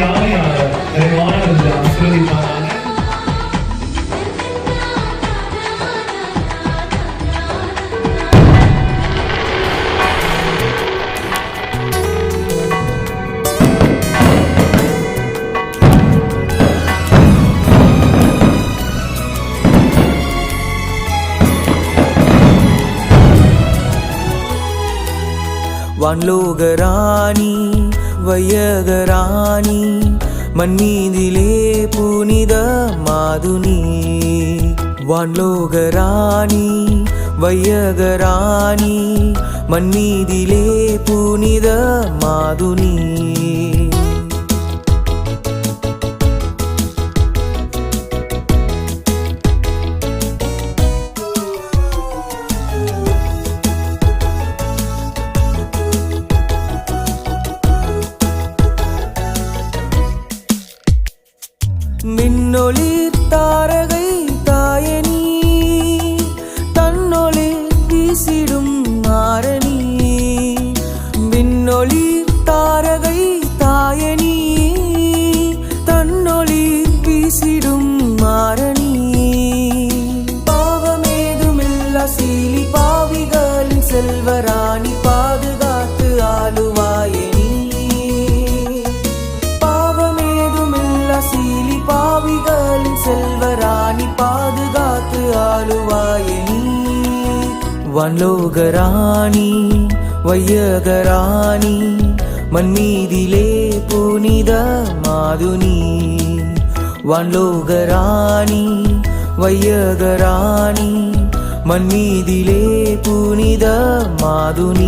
ஆவியான நிறைவான ஆசிர்வதிப்பாராக வையகராணி மண்ணீதிலே புனித மாதுனி. வான்லோகராணி வையகராணி மண்ணீதிலே புனித மாதுனி. மின்னொளி தாரகை தாயணி தன்னொளி வீசிடும் மாரணி மின்னொளி தாரகை தாயணி தன்னொளி வீசிடும் மாரணி பாவமேதுமில்ல சீலி பாவிகளின் செல்வரா வன்லோகராணி வையகராணி மன்மீதிலே புனித மாதுனி வான்லோகராணி வையகராணி மன்மீதிலே புனித மாதுனி